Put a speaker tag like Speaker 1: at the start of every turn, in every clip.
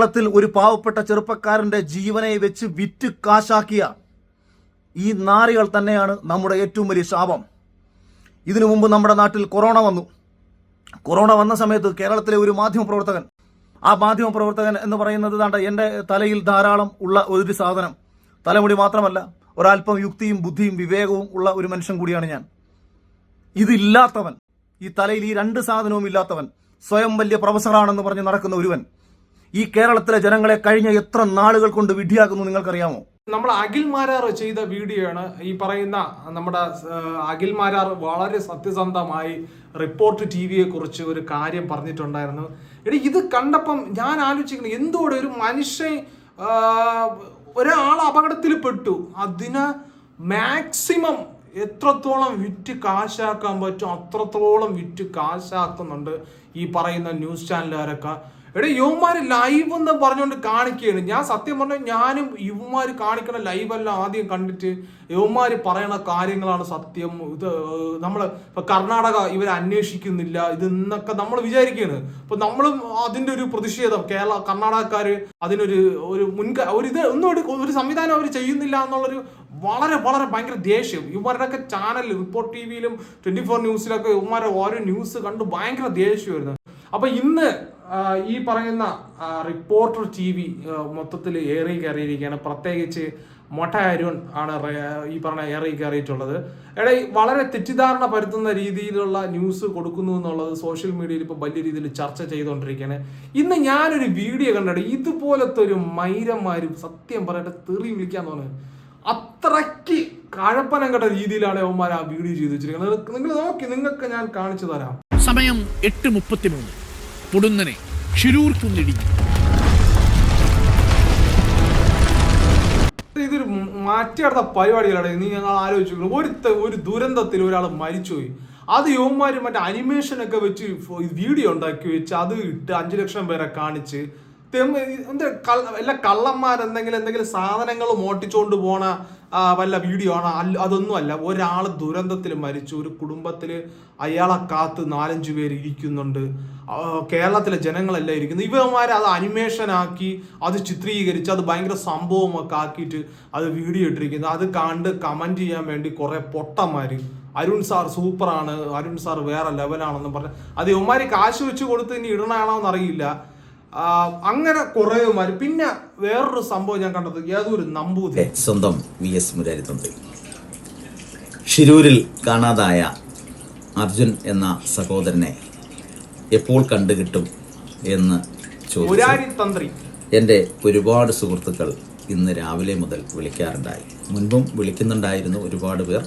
Speaker 1: കേരളത്തിൽ ഒരു പാവപ്പെട്ട ചെറുപ്പക്കാരന്റെ ജീവനെ വെച്ച് വിറ്റ് കാശാക്കിയ ഈ നാറികൾ തന്നെയാണ് നമ്മുടെ ഏറ്റവും വലിയ ശാപം. ഇതിനു മുമ്പ് നമ്മുടെ നാട്ടിൽ കൊറോണ വന്നു. കൊറോണ വന്ന സമയത്ത് കേരളത്തിലെ ഒരു മാധ്യമപ്രവർത്തകൻ ആ മാധ്യമപ്രവർത്തകൻ എന്ന് പറയുന്നത് താണ്ട എന്റെ തലയിൽ ധാരാളം ഉള്ള ഒരു സാധനം. തലമുടി മാത്രമല്ല ഒരല്പം യുക്തിയും ബുദ്ധിയും വിവേകവും ഉള്ള ഒരു മനുഷ്യൻ കൂടിയാണ് ഞാൻ. ഇതില്ലാത്തവൻ ഈ തലയിൽ ഈ രണ്ട് സാധനവും ഇല്ലാത്തവൻ സ്വയം വലിയ പ്രൊഫസറാണെന്ന് പറഞ്ഞ് നടക്കുന്ന ഒരുവൻ ഈ കേരളത്തിലെ ജനങ്ങളെ കഴിഞ്ഞ എത്ര നാളുകൾ കൊണ്ട് വിഡ്ഢിയാക്കുന്നു നിങ്ങൾക്കറിയാമോ?
Speaker 2: നമ്മൾ അഖിൽ മാരാർ ചെയ്ത വീഡിയോ ആണ് ഈ പറയുന്ന നമ്മുടെ അഖിൽ മാരാർ വളരെ സത്യസന്ധമായി റിപ്പോർട്ട് ടി വിയെ കുറിച്ച് ഒരു കാര്യം പറഞ്ഞിട്ടുണ്ടായിരുന്നു. എടി ഇത് കണ്ടപ്പം ഞാൻ ആലോചിക്കുന്നത് എന്തുകൊണ്ട് ഒരു മനുഷ്യൻ ഒരാൾ അപകടത്തിൽ പെട്ടു അതിന് മാക്സിമം എത്രത്തോളം വിറ്റ് കാശാക്കാൻ പറ്റും അത്രത്തോളം വിറ്റ് കാശാക്കുന്നുണ്ട് ഈ പറയുന്ന ന്യൂസ് ചാനലുകാരൊക്കെ. എടാ യുവന്മാര് ലൈവ് എന്ന് പറഞ്ഞുകൊണ്ട് കാണിക്കുകയാണ്. ഞാൻ സത്യം പറഞ്ഞാൽ ഞാനും യുവന്മാര് കാണിക്കണ ലൈവെല്ലാം ആദ്യം കണ്ടിട്ട് യുവന്മാര് പറയണ കാര്യങ്ങളാണ് സത്യം. ഇത് നമ്മൾ ഇപ്പൊ കർണാടക ഇവർ അന്വേഷിക്കുന്നില്ല. ഇത് എന്നൊക്കെ നമ്മൾ വിചാരിക്കുകയാണ് അപ്പൊ നമ്മളും അതിന്റെ ഒരു പ്രതിഷേധം കേരള കർണാടകക്കാര് അതിനൊരു ഒരു മുൻക ഒരു ഇത് ഒന്നും ഒരു സംവിധാനം അവർ ചെയ്യുന്നില്ല എന്നുള്ളൊരു വളരെ വളരെ ഭയങ്കര ദേഷ്യം. ഇവരുടെയൊക്കെ ചാനൽ റിപ്പോർട്ട് ടി വിയിലും ട്വന്റി ഫോർ ന്യൂസിലൊക്കെ ഇവന്മാരെ ഓരോ ന്യൂസ് കണ്ട് ഭയങ്കര ദേഷ്യമായിരുന്നു. അപ്പൊ ഇന്ന് ഈ പറയുന്ന റിപ്പോർട്ടർ ടി വി മൊത്തത്തിൽ ഏറി കയറിയിരിക്കുകയാണ്. പ്രത്യേകിച്ച് മൊട്ട അരുൺ ആണ് ഈ പറഞ്ഞ ഏറി കയറിയിട്ടുള്ളത്. എടാ വളരെ തെറ്റിദ്ധാരണ പരത്തുന്ന രീതിയിലുള്ള ന്യൂസ് കൊടുക്കുന്നു എന്നുള്ളത് സോഷ്യൽ മീഡിയയിൽ ഇപ്പോൾ വലിയ രീതിയിൽ ചർച്ച ചെയ്തുകൊണ്ടിരിക്കുകയാണ്. ഇന്ന് ഞാനൊരു വീഡിയോ കണ്ടിട്ട് ഇതുപോലത്തെ ഒരു മൈരന്മാരും സത്യം പറയട്ടെ തെറി വിളിക്കാൻ തോന്നുന്നു. അത്രയ്ക്ക് കഴപ്പനം കെട്ട രീതിയിലാണ് അവന്മാർ ആ വീഡിയോ ചെയ്തു വെച്ചിരിക്കുന്നത് നിങ്ങൾ നോക്കി നിങ്ങൾക്ക് ഞാൻ കാണിച്ചു തരാം.
Speaker 3: സമയം എട്ട് മുപ്പത്തിമൂന്ന്. പൊടുന്നനെ ഷിരൂർ കുന്നിടിഞ്ഞു.
Speaker 2: ഇതൊരു മാറ്റിയെടുത്ത പരിപാടികളാണ്. നീ ഞങ്ങൾ ആലോചിച്ചു ഒരു ഒരു ദുരന്തത്തിൽ ഒരാൾ മരിച്ചുപോയി. അത് യുവന്മാര് മറ്റേ അനിമേഷനൊക്കെ വെച്ച് വീഡിയോ ഉണ്ടാക്കി വെച്ച് അത് ഇട്ട് അഞ്ചു ലക്ഷം പേരെ കാണിച്ച് കള്ള വല്ല കള്ളന്മാർ എന്തെങ്കിലും സാധനങ്ങൾ മോട്ടിച്ചോണ്ട് പോണ വല്ല വീഡിയോ ആണ്? അല്ല അതൊന്നും അല്ല ഒരാൾ ദുരന്തത്തിൽ മരിച്ചു. ഒരു കുടുംബത്തിൽ അയാളെ കാത്ത് നാലഞ്ച് പേര് ഇരിക്കുന്നുണ്ട്. കേരളത്തിലെ ജനങ്ങളെല്ലാം ഇരിക്കുന്നു. ഇവന്മാർ അത് അനിമേഷൻ ആക്കി അത് ചിത്രീകരിച്ച് അത് ഭയങ്കര സംഭവമൊക്കെ ആക്കിയിട്ട് അത് വീഡിയോ ഇട്ടിരിക്കുന്നു. അത് കണ്ട് കമന്റ് ചെയ്യാൻ വേണ്ടി കുറേ പൊട്ടന്മാർ അരുൺ സാർ സൂപ്പറാണ്. അരുൺ സാർ വേറെ ലെവലാണെന്ന് പറഞ്ഞ്. അത് ഇവന്മാർ കാശ് വെച്ച് കൊടുത്ത് ഇനി ഇടണാണോ എന്നറിയില്ല അങ്ങനെ കുറേമാര് പിന്നെ വേറൊരു സംഭവം ഞാൻ കണ്ടത് ഏതൊരു നമ്പൂതിരി.
Speaker 4: സ്വന്തം വി എസ് മുരാരിത്തുണ്ട്. ഷിരൂരിൽ കാണാതായ അർജുൻ എന്ന സഹോദരനെ എപ്പോൾ കണ്ടുകിട്ടും എന്ന് ചോദിച്ചു.
Speaker 2: മുരാരി തന്ത്രി
Speaker 4: എന്റെ ഒരുപാട് സുഹൃത്തുക്കൾ ഇന്ന് രാവിലെ മുതൽ വിളിക്കാറുണ്ടായി. മുൻപും വിളിക്കുന്നുണ്ടായിരുന്നു ഒരുപാട് പേർ.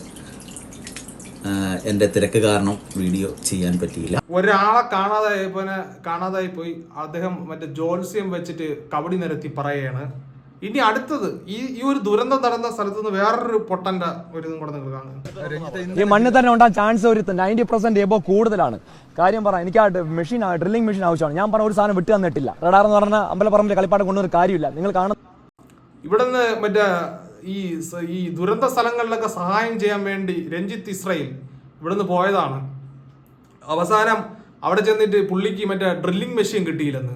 Speaker 4: എന്റെ തിരക്ക് കാരണം വീഡിയോ ചെയ്യാൻ പറ്റിയില്ല.
Speaker 2: ഒരാളെ കാണാതായപ്പോ കാണാതായി പോയി അദ്ദേഹം മറ്റേ ജോത്സ്യം വെച്ചിട്ട് കബഡി നിരത്തി പറയാണ് ഇനി അടുത്തത് ഈ ഈ ഒരു ദുരന്തം നടന്ന സ്ഥലത്ത് നിന്ന് വേറൊരു പൊട്ടന്റെ ഒരു ഇതും കൂടെ നിങ്ങൾ കാണുന്നത്
Speaker 5: ഈ മണ്ണിൽ തന്നെ ഉണ്ടാകാൻ ചാൻസ് ഒരു നയന്റി പെർസെന്റ് എബോ കൂടുതലാണ്. കാര്യം പറ എനിക്ക് ആ മെഷീൻ ഡ്രില്ലിംഗ് മെഷീൻ ആവശ്യമാണ്. ഞാൻ പറഞ്ഞ ഒരു സാധനം വിട്ടു തന്നിട്ടില്ല. റഡാർ എന്ന് പറഞ്ഞാൽ അമ്പലപ്പറമ്പിൽ കളിപ്പാട് കൊണ്ടുവന്ന കാര്യമില്ല. നിങ്ങൾ കാണുന്ന
Speaker 2: നിന്ന് മറ്റേ ഈ ഈ ദുരന്ത സ്ഥലങ്ങളിലൊക്കെ സഹായം ചെയ്യാൻ വേണ്ടി രഞ്ജിത്ത് ഇസ്രയേൽ ഇവിടുന്ന് പോയതാണ്. അവസാനം അവിടെ ചെന്നിട്ട് പുള്ളിക്ക് മറ്റേ ഡ്രില്ലിംഗ് മെഷീൻ കിട്ടിയില്ലെന്ന്.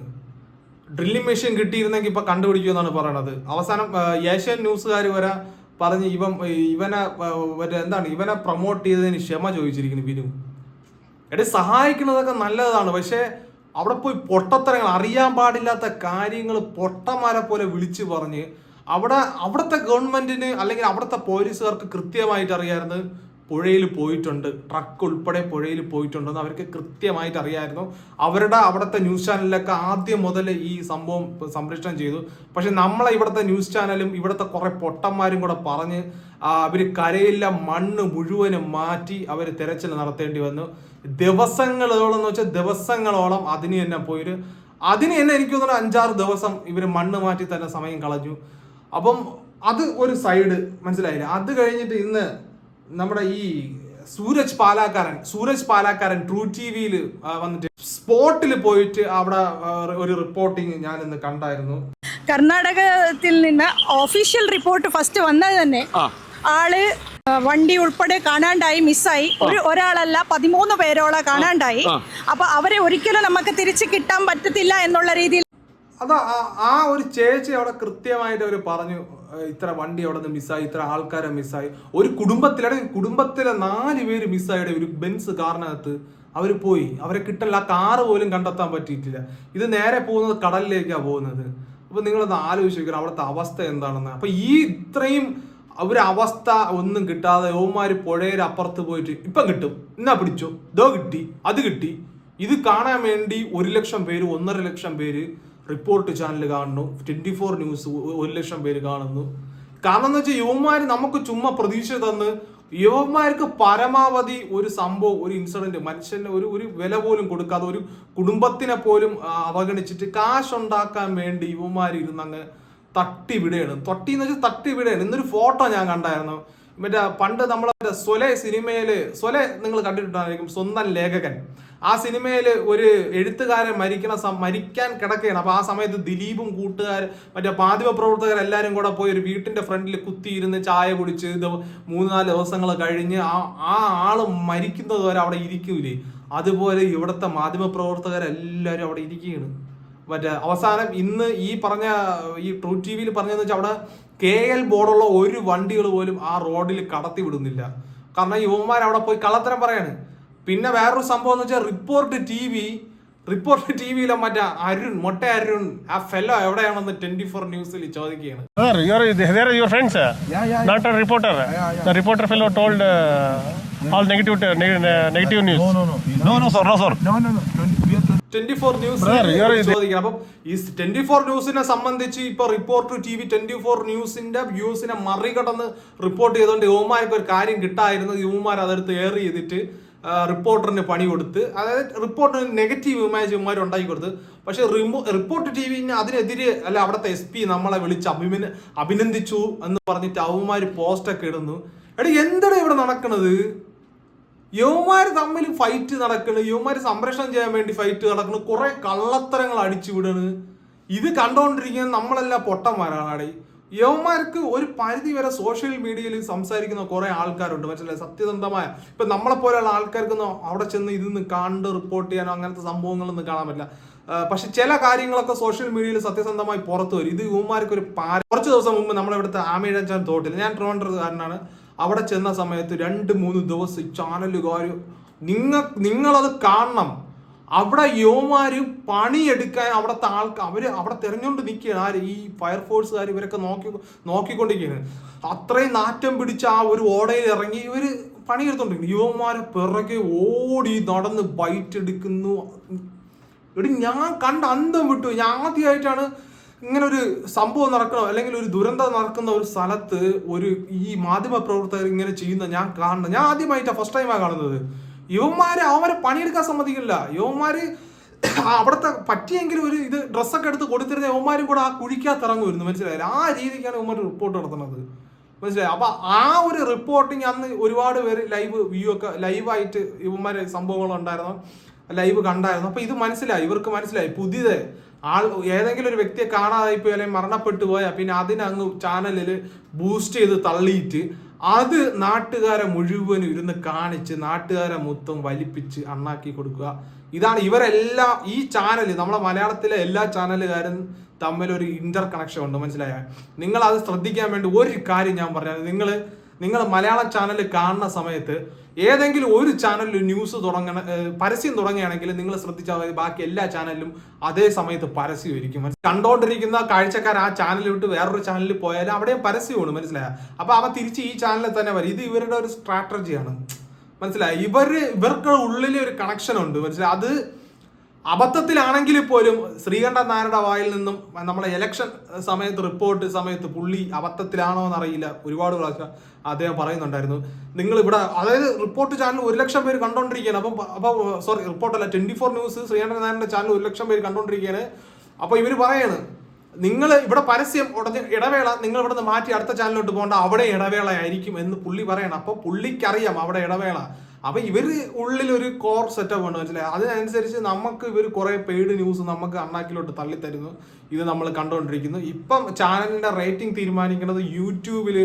Speaker 2: ഡ്രില്ലിംഗ് മെഷീൻ കിട്ടിയിരുന്നെങ്കിൽ ഇപ്പൊ കണ്ടുപിടിക്കുമെന്നാണ് പറയണത്. അവസാനം ഏഷ്യൻ ന്യൂസുകാർ വരെ പറഞ്ഞ് ഇവൻ ഇവനെ മറ്റേ എന്താണ് ഇവനെ പ്രൊമോട്ട് ചെയ്തതിന് ക്ഷമ ചോദിച്ചിരിക്കുന്നു ബിനു എടി സഹായിക്കുന്നതൊക്കെ നല്ലതാണ്. പക്ഷേ അവിടെ പോയി പൊട്ടത്തരങ്ങൾ അറിയാൻ പാടില്ലാത്ത കാര്യങ്ങൾ പൊട്ടന്മാരെ പോലെ വിളിച്ചു പറഞ്ഞ് അവിടെ അവിടുത്തെ ഗവൺമെന്റിന് അല്ലെങ്കിൽ അവിടുത്തെ പോലീസുകാർക്ക് കൃത്യമായിട്ട് അറിയാമായിരുന്നു പുഴയിൽ പോയിട്ടുണ്ട് ട്രക്ക് ഉൾപ്പെടെ പുഴയിൽ പോയിട്ടുണ്ടെന്ന് അവർക്ക് കൃത്യമായിട്ട് അറിയായിരുന്നു. അവരുടെ അവിടുത്തെ ന്യൂസ് ചാനലിലൊക്കെ ആദ്യം മുതൽ ഈ സംഭവം സംപ്രേഷണം ചെയ്തു. പക്ഷെ നമ്മളെ ഇവിടുത്തെ ന്യൂസ് ചാനലും ഇവിടുത്തെ കുറെ പൊട്ടന്മാരും കൂടെ പറഞ്ഞ് അവർ കരയിലെ മണ്ണ് മുഴുവനും മാറ്റി അവർ തിരച്ചിൽ നടത്തേണ്ടി വന്നു. ദിവസങ്ങളോളം എന്ന് വെച്ചാൽ ദിവസങ്ങളോളം അതിന് തന്നെ പോയിട്ട് അതിന് തന്നെ എനിക്ക് തോന്നുന്നു അഞ്ചാറ് ദിവസം ഇവർ മണ്ണ് മാറ്റി തന്നെ സമയം കളഞ്ഞു. അപ്പം അത് ഒരു സൈഡ് മനസ്സിലായില്ല? അത് കഴിഞ്ഞിട്ട് ഇന്ന് നമ്മുടെ ഈ സൂരജ് പാലാക്കാരൻ സൂരജ് പാലാക്കാരൻ ട്രൂ ടി വിയിൽ വന്നിട്ട് സ്പോട്ടിൽ പോയിട്ട് അവിടെ ഒരു റിപ്പോർട്ടിങ് ഞാൻ ഇന്ന് കണ്ടായിരുന്നു.
Speaker 6: കർണാടകത്തിൽ നിന്ന് ഒഫീഷ്യൽ റിപ്പോർട്ട് ഫസ്റ്റ് വന്നത് തന്നെ ആൾ വണ്ടി ഉൾപ്പെടെ കാണാണ്ടായി മിസ്സായി. ഒരു ഒരാളല്ല പതിമൂന്ന് പേരോളം കാണാണ്ടായി. അപ്പൊ അവരെ ഒരിക്കലും നമുക്ക് തിരിച്ചു കിട്ടാൻ പറ്റത്തില്ല എന്നുള്ള രീതിയിൽ
Speaker 2: അതാ ആ- ഒരു ചേച്ചി അവിടെ കൃത്യമായിട്ട് അവർ പറഞ്ഞു ഇത്ര വണ്ടി അവിടെ നിന്ന് മിസ്സായി ഇത്ര ആൾക്കാരെ മിസ്സായി ഒരു കുടുംബത്തിലെ കുടുംബത്തിലെ നാല് പേര് മിസ്സായിട്ട് ഒരു ബെൻസ് കാറിനകത്ത് അവർ പോയി. അവരെ കിട്ടല്ല ആ കാറ് പോലും കണ്ടെത്താൻ പറ്റിയിട്ടില്ല. ഇത് നേരെ പോകുന്നത് കടലിലേക്കാണ് പോകുന്നത്. അപ്പൊ നിങ്ങളൊന്ന് ആലോചിക്കണം അവിടുത്തെ അവസ്ഥ എന്താണെന്ന്. അപ്പൊ ഈ ഇത്രയും അവസ്ഥ ഒന്നും കിട്ടാതെ ഓമാർ പുഴയുടെ അപ്പുറത്ത് പോയിട്ട് ഇപ്പം കിട്ടും. എന്നാ പിടിച്ചോ? ഇതോ കിട്ടി അത് കിട്ടി. ഇത് കാണാൻ വേണ്ടി ഒരു ലക്ഷം പേര് ഒന്നര ലക്ഷം പേര് റിപ്പോർട്ട് ചാനൽ കാണുന്നു. ട്വന്റി ഫോർ ന്യൂസ് ഒരു ലക്ഷം പേര് കാണുന്നു. കാരണം എന്ന് വെച്ചാൽ യുവന്മാർ നമുക്ക് ചുമ്മാ പ്രതീക്ഷ തന്ന് യുവന്മാർക്ക് പരമാവധി ഒരു സംഭവം ഒരു ഇൻസിഡന്റ് മനുഷ്യന് ഒരു ഒരു വില പോലും കൊടുക്കാതെ ഒരു കുടുംബത്തിനെ പോലും അവഗണിച്ചിട്ട് കാശ് ഉണ്ടാക്കാൻ വേണ്ടി യുവന്മാർ ഇരുന്നങ്ങ് തട്ടി വിടുകയാണ്. തട്ടി എന്ന് വെച്ചാൽ തട്ടി വിടുകയാണ്. ഇന്നൊരു ഫോട്ടോ ഞാൻ കണ്ടായിരുന്നു. മറ്റേ പണ്ട് നമ്മളെ സൊലെ സിനിമയിൽ സൊലെ നിങ്ങൾ കണ്ടിട്ടുണ്ടായിരിക്കും സ്വന്തം ലേഖകൻ. ആ സിനിമയിൽ ഒരു എഴുത്തുകാരൻ മരിക്കണ മരിക്കാൻ കിടക്കുകയാണ് അപ്പോൾ ആ സമയത്ത് ദിലീപും കൂട്ടുകാർ മറ്റേ മാധ്യമ പ്രവർത്തകർ എല്ലാവരും കൂടെ പോയി ഒരു വീട്ടിന്റെ ഫ്രണ്ടിൽ കുത്തിയിരുന്ന് ചായ കുടിച്ച് ഇത് മൂന്ന് നാല് ദിവസങ്ങൾ കഴിഞ്ഞ് ആ ആ ആൾ മരിക്കുന്നത് വരെ അവിടെ ഇരിക്കൂലേ. അതുപോലെ ഇവിടുത്തെ മാധ്യമ പ്രവർത്തകരെല്ലാവരും അവിടെ ഇരിക്കുകയാണ്. മറ്റേ അവസാനം ഇന്ന് ഈ പറഞ്ഞ ഈ ട്രൂ ടി വിയിൽ പറഞ്ഞതെന്ന് വെച്ചാൽ അവിടെ കെ എൽ ബോർഡുള്ള ഒരു വണ്ടികൾ പോലും ആ റോഡിൽ കടത്തി വിടുന്നില്ല. കാരണം യുവന്മാർ അവിടെ പോയി കള്ളത്തരം പറയാണ്. പിന്നെ വേറൊരു സംഭവം എന്ന് വെച്ചാൽ report T V report T വിയിലെ മറ്റേ അരുൺ മൊട്ട അരുൺ ആ ഫെല്ലോ എവിടെയാണെന്ന് ട്വന്റി ഫോർ ന്യൂസിൽ ചോദിക്കുകയാണ്.
Speaker 7: You're, they are your friends, uh, not a reporter. The reporter fellow told uh, all negative, neg- negative news.
Speaker 8: No, no, sir, no, sir.
Speaker 2: Twenty four news
Speaker 7: ചോദിക്കാം
Speaker 2: ചോദിക്കണം. അപ്പം ഈ ട്വന്റി ഫോർ ന്യൂസിനെ സംബന്ധിച്ച് ഇപ്പൊ report T V twenty four ന്യൂസിന്റെ വ്യൂസിനെ മറികടന്ന് റിപ്പോർട്ട് ചെയ്തുകൊണ്ട് യുവമാർക്ക് ഒരു കാര്യം കിട്ടായിരുന്നു. യുവമാർ അതെടുത്ത് എയർ ചെയ്തിട്ട് റിപ്പോർട്ടറിന് പണി കൊടുത്ത്. അതായത് റിപ്പോർട്ടറിന് നെഗറ്റീവ് ഇമേജ് ഇവന്മാർ ഉണ്ടാക്കി കൊടുത്ത്. പക്ഷെ റിപ്പോർട്ട് ടി വിന് അതിനെതിരെ അല്ല അവിടുത്തെ എസ് പി നമ്മളെ വിളിച്ച് അഭിമന അഭിനന്ദിച്ചു എന്ന് പറഞ്ഞിട്ട് അവന്മാർ പോസ്റ്റൊക്കെ ഇടുന്നു. എടാ എന്താണ് ഇവിടെ നടക്കണത്? യുവമാര് തമ്മിൽ ഫൈറ്റ് നടക്കണ് യുവമാർ സംരക്ഷണം ചെയ്യാൻ വേണ്ടി ഫൈറ്റ് നടക്കണ് കുറെ കള്ളത്തരങ്ങൾ അടിച്ചു വിടണ്. ഇത് കണ്ടുകൊണ്ടിരിക്കുന്ന നമ്മളെല്ലാം പൊട്ടന്മാരാണ്. അടേ യവന്മാർക്ക് ഒരു പരിധി വരെ സോഷ്യൽ മീഡിയയിൽ സംസാരിക്കുന്ന കുറെ ആൾക്കാരുണ്ട്. മനസ്സിലായി? സത്യസന്ധമായ. ഇപ്പൊ നമ്മളെ പോലെയുള്ള ആൾക്കാർക്കൊന്നും അവിടെ ചെന്ന് ഇതൊന്നും കണ്ട് റിപ്പോർട്ട് ചെയ്യാനോ അങ്ങനത്തെ സംഭവങ്ങളൊന്നും കാണാൻ പറ്റില്ല. പക്ഷെ ചില കാര്യങ്ങളൊക്കെ സോഷ്യൽ മീഡിയയിൽ സത്യസന്ധമായി പുറത്തു വരും. ഇത് യുവമാർക്ക് ഒരു കുറച്ച് ദിവസം മുമ്പ് നമ്മളിവിടുത്തെ ആമയിഴഞ്ചാൻ തോട്ടിൽ ഞാൻ ട്രോണ്ടർ ട്രിവാൻഡ്രക്കാരനാണ് അവിടെ ചെന്ന സമയത്ത് രണ്ട് മൂന്ന് ദിവസം ചാനലുകാർ നിങ്ങൾ നിങ്ങളത് കാണണം. അവിടെ യുവമാര് പണിയെടുക്കാൻ അവിടുത്തെ ആൾക്ക് അവർ അവിടെ തിരഞ്ഞുകൊണ്ട് നിൽക്കുകയാണ്. ആര്? ഈ ഫയർഫോഴ്സുകാർ ഇവരൊക്കെ നോക്കി നോക്കിക്കൊണ്ടിരിക്കുകയാണ്. അത്രയും നാറ്റം പിടിച്ച ആ ഒരു ഓടയിൽ ഇറങ്ങി ഇവർ പണിയെടുത്തോണ്ടിരിക്കുന്നു. യുവമാരെ പിറകെ ഓടി നടന്ന് ബൈറ്റ് എടുക്കുന്നു. എടി ഞാൻ കണ്ട അന്തം വിട്ടു. ഞാൻ ആദ്യമായിട്ടാണ് ഇങ്ങനെ ഒരു സംഭവം നടക്കണോ? അല്ലെങ്കിൽ ഒരു ദുരന്തം നടക്കുന്ന ഒരു സ്ഥലത്ത് ഒരു ഈ മാധ്യമ പ്രവർത്തകർ ഇങ്ങനെ ചെയ്യുന്ന ഞാൻ കാണുന്നത് ഞാൻ ആദ്യമായിട്ടാണ് ഫസ്റ്റ് ടൈമാണ് കാണുന്നത്. യുവന്മാർ അവരെ പണിയെടുക്കാൻ സമ്മതിക്കില്ല. യുവന്മാര് അവിടുത്തെ പറ്റിയെങ്കിലും ഒരു ഇത് ഡ്രസ്സൊക്കെ എടുത്ത് കൊടുത്തിരുന്ന യുവന്മാരും കൂടെ ആ കുഴിക്കകത്ത് ഇറങ്ങുമായിരുന്നു. മനസ്സിലായില്ല? ആ രീതിക്കാണ് യുവന്മാർ റിപ്പോർട്ട് നടത്തുന്നത്. മനസ്സിലായി? അപ്പൊ ആ ഒരു റിപ്പോർട്ടിങ് അന്ന് ഒരുപാട് പേര് ലൈവ് വ്യൂ ഒക്കെ ലൈവായിട്ട് യുവന്മാരെ സംഭവങ്ങൾ ഉണ്ടായിരുന്നു ലൈവ് കണ്ടായിരുന്നു. അപ്പൊ ഇത് മനസ്സിലായി. ഇവർക്ക് മനസ്സിലായി. പുതിയത് ആൾ ഏതെങ്കിലും ഒരു വ്യക്തിയെ കാണാതായി പോയി അല്ലെങ്കിൽ മരണപ്പെട്ടു പോയാൽ പിന്നെ അതിനങ്ങ് ചാനലിൽ ബൂസ്റ്റ് ചെയ്ത് തള്ളിയിട്ട് അത് നാട്ടുകാരെ മുഴുവൻ ഇരുന്ന് കാണിച്ച് നാട്ടുകാരെ മൊത്തം വലിപ്പിച്ച് അണ്ണാക്കി കൊടുക്കുക. ഇതാണ് ഇവരെല്ലാം ഈ ചാനൽ നമ്മളെ മലയാളത്തിലെ എല്ലാ ചാനലുകാരും തമ്മിൽ ഒരു ഇന്റർ കണക്ഷൻ ഉണ്ട് മനസ്സിലായ? നിങ്ങൾ അത് ശ്രദ്ധിക്കാൻ വേണ്ടി ഒരു കാര്യം ഞാൻ പറഞ്ഞത് നിങ്ങൾ നിങ്ങൾ മലയാളം ചാനൽ കാണുന്ന സമയത്ത് ഏതെങ്കിലും ഒരു ചാനലിൽ ന്യൂസ് തുടങ്ങണ പരസ്യം തുടങ്ങുകയാണെങ്കിൽ നിങ്ങൾ ശ്രദ്ധിച്ചാൽ മതി. ബാക്കി എല്ലാ ചാനലിലും അതേ സമയത്ത് പരസ്യമായിരിക്കും കണ്ടോണ്ടിരിക്കുന്ന കാഴ്ചക്കാർ ആ ചാനൽ വിട്ട് വേറൊരു ചാനലിൽ പോയാലും അവിടെയും പരസ്യമാണ് മനസ്സിലായ? അപ്പൊ അവ തിരിച്ച് ഈ ചാനലിൽ തന്നെ വരും. ഇത് ഇവരുടെ ഒരു സ്ട്രാറ്റജിയാണ് മനസ്സിലായി? ഇവർ ഇവർക്ക് ഉള്ളിൽ ഒരു കണക്ഷൻ ഉണ്ട്. മനസ്സിലായി? അത് അബദ്ധത്തിലാണെങ്കിൽ പോലും ശ്രീകണ്ഠൻ നായരുടെ വായിൽ നിന്നും നമ്മളെ ഇലക്ഷൻ സമയത്ത് റിപ്പോർട്ട് സമയത്ത് പുള്ളി അബദ്ധത്തിലാണോ എന്നറിയില്ല. ഒരുപാട് പ്രാവശ്യം അദ്ദേഹം പറയുന്നുണ്ടായിരുന്നു. നിങ്ങൾ ഇവിടെ അതായത് റിപ്പോർട്ട് ചാനൽ ഒരു ലക്ഷം പേര് കണ്ടോണ്ടിരിക്കുകയാണ്. അപ്പം അപ്പോൾ സോറി റിപ്പോർട്ടല്ല ട്വന്റി ഫോർ ന്യൂസ് ശ്രീകണ്ഠൻ നായരുടെ ചാനൽ ഒരു ലക്ഷം പേര് കണ്ടോണ്ടിരിക്കുകയാണ്. അപ്പോൾ ഇവർ പറയാണ് നിങ്ങൾ ഇവിടെ പരസ്യം ഉടനെ ഇടവേള നിങ്ങൾ ഇവിടെ നിന്ന് മാറ്റി അടുത്ത ചാനലിലോട്ട് പോകേണ്ട അവിടെ ഇടവേളയായിരിക്കും എന്ന് പുള്ളി പറയണം. അപ്പോൾ പുള്ളിക്കറിയാം അവിടെ ഇടവേള. അപ്പൊ ഇവർ ഉള്ളിൽ ഒരു കോർ സെറ്റപ്പ് ഉണ്ട് മനസ്സിലായി? അതിനനുസരിച്ച് നമുക്ക് ഇവർ കുറെ പെയ്ഡ് ന്യൂസ് നമുക്ക് അണ്ണാക്കിലോട്ട് തള്ളിത്തരുന്നു. ഇത് നമ്മൾ കണ്ടുകൊണ്ടിരിക്കുന്നു ഇപ്പം ചാനലിന്റെ റേറ്റിംഗ് തീരുമാനിക്കുന്നത് യൂട്യൂബിൽ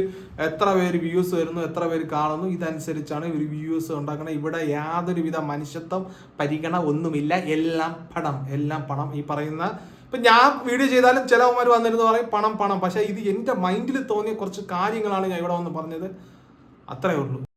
Speaker 2: എത്ര പേര് വ്യൂസ് വരുന്നു എത്ര പേര് കാണുന്നു ഇതനുസരിച്ചാണ് ഇവർ വ്യൂസ് ഉണ്ടാക്കുന്നത്. ഇവിടെ യാതൊരുവിധ മനുഷ്യത്വം പരിഗണ ഒന്നുമില്ല. എല്ലാം പണം എല്ലാം പണം. ഈ പറയുന്ന ഇപ്പം ഞാൻ വീഡിയോ ചെയ്താലും ചിലവന്മാർ വന്നിരുന്നു പറയും പണം പണം. പക്ഷേ ഇത് എന്റെ മൈൻഡിൽ തോന്നിയ കുറച്ച് കാര്യങ്ങളാണ് ഞാൻ ഇവിടെ വന്ന് പറഞ്ഞത്. അത്രയേ ഉള്ളൂ.